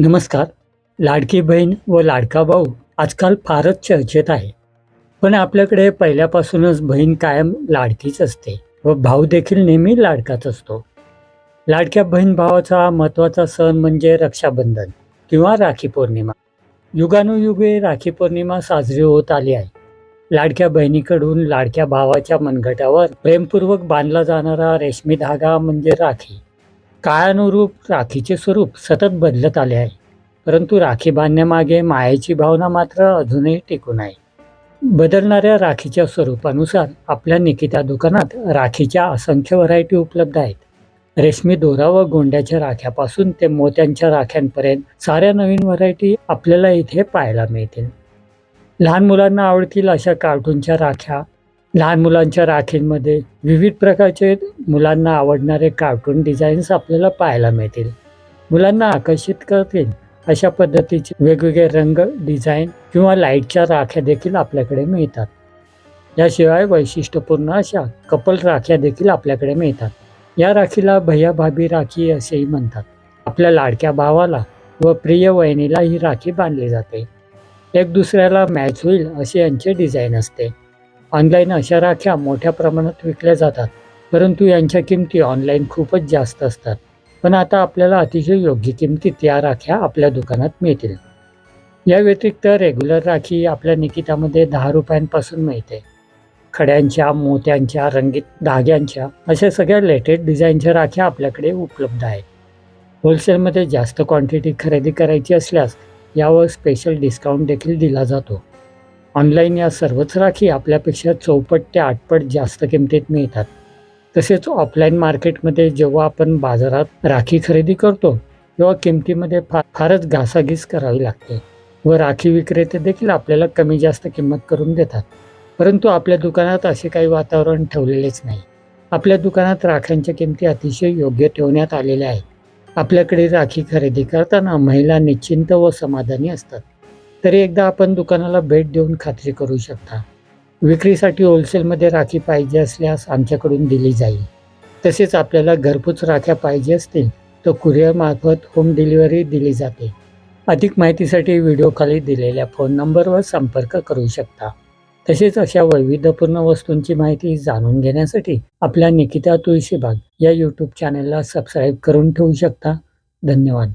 नमस्कार. लाडकी बहीण व लाडका भाऊ आजकाल फारच चर्चेत आहे. पण आपल्याकडे पहिल्यापासूनच बहीण कायम लाडकीच असते व भाऊ देखील नेहमी लाडकाच असतो. लाडक्या बहीण भावाचा महत्त्वाचा सण म्हणजे रक्षाबंधन किंवा राखी पौर्णिमा. युगानुयुगे राखी पौर्णिमा साजरी होत आली आहे. लाडक्या बहिणीकडून लाडक्या भावाच्या मनगटावर प्रेमपूर्वक बांधला जाणारा रेशमी धागा म्हणजे राखी. काळानुरूप राखीचे स्वरूप सतत बदलत आले आहे. परंतु राखी बांधण्यामागे मायेची भावना मात्र अजूनही टिकून आहे. बदलणाऱ्या राखीच्या स्वरूपानुसार आपल्या निकिता दुकानात राखीच्या असंख्य व्हरायटी उपलब्ध आहेत. रेशमी दोरा व गोंड्याच्या राख्यापासून ते मोत्यांच्या राख्यांपर्यंत साऱ्या नवीन व्हरायटी आपल्याला इथे पाहायला मिळतील. लहान मुलांना आवडतील अशा कार्टूनच्या राख्या लहान मुलांच्या राखींमध्ये विविध प्रकारचे मुलांना आवडणारे कार्टून डिझाईन्स आपल्याला पाहायला मिळतील. मुलांना आकर्षित करतील अशा पद्धतीचे वेगवेगळे रंग डिझाईन किंवा लाईटच्या राख्या देखील आपल्याकडे मिळतात. याशिवाय वैशिष्ट्यपूर्ण अशा कपल राख्या देखील आपल्याकडे मिळतात. या राखीला भैया भाभी राखी असेही म्हणतात. आपल्या लाडक्या भावाला व प्रिय वहिनीला ही राखी बांधली जाते. एक दुसऱ्याला मॅच होईल असे यांचे डिझाईन असते. ऑनलाईन अशा राख्या मोठ्या प्रमाणात विकल्या जातात परंतु यांच्या किमती ऑनलाईन खूपच जास्त असतात. पण आता आपल्याला अतिशय योग्य किमतीत या राख्या आपल्या दुकानात मिळतील. या व्यतिरिक्त रेग्युलर राखी आपल्या निकितामध्ये दहा रुपयांपासून मिळते. खड्यांच्या मोत्यांच्या रंगीत धाग्यांच्या अशा सगळ्या लेटेस्ट डिझाईनच्या राख्या आपल्याकडे उपलब्ध आहेत. होलसेलमध्ये जास्त क्वांटिटी खरेदी करायची असल्यास यावर स्पेशल डिस्काउंट देखील दिला जातो. ऑनलाईन या सर्वच राखी आपल्यापेक्षा चौपट ते आठपट जास्त किमतीत मिळतात. तसेच ऑफलाईन मार्केटमध्ये जेव्हा आपण बाजारात राखी खरेदी करतो तेव्हा किमतीमध्ये फार फारच घासाघीस करावी लागते व राखी विक्रेते देखील आपल्याला कमी जास्त किंमत करून देतात. परंतु आपल्या दुकानात असे काही वातावरण ठेवलेलेच नाही. आपल्या दुकानात राख्यांच्या किमती अतिशय योग्य ठेवण्यात आलेल्या आहेत. आपल्याकडे राखी खरेदी करताना महिला निश्चिंत व समाधानी असतात. तरी एकदा आपण दुकानाला भेट देऊन खात्री करू शकता. विक्रीसाठी होलसेलमध्ये राखी पाहिजे असल्यास आमच्याकडून दिली जाईल. तसेच आपल्याला घरपोच राख्या पाहिजे असतील तर कुरिअरमार्फत होम डिलिव्हरी दिली जाते. अधिक माहितीसाठी व्हिडिओखाली दिलेल्या फोन नंबरवर संपर्क करू शकता. तसेच अशा वैविध्यपूर्ण वस्तूंची माहिती जाणून घेण्यासाठी आपल्या निकिता तुळशीबाग या यूट्यूब चॅनलला सबस्क्राईब करून ठेवू शकता. धन्यवाद.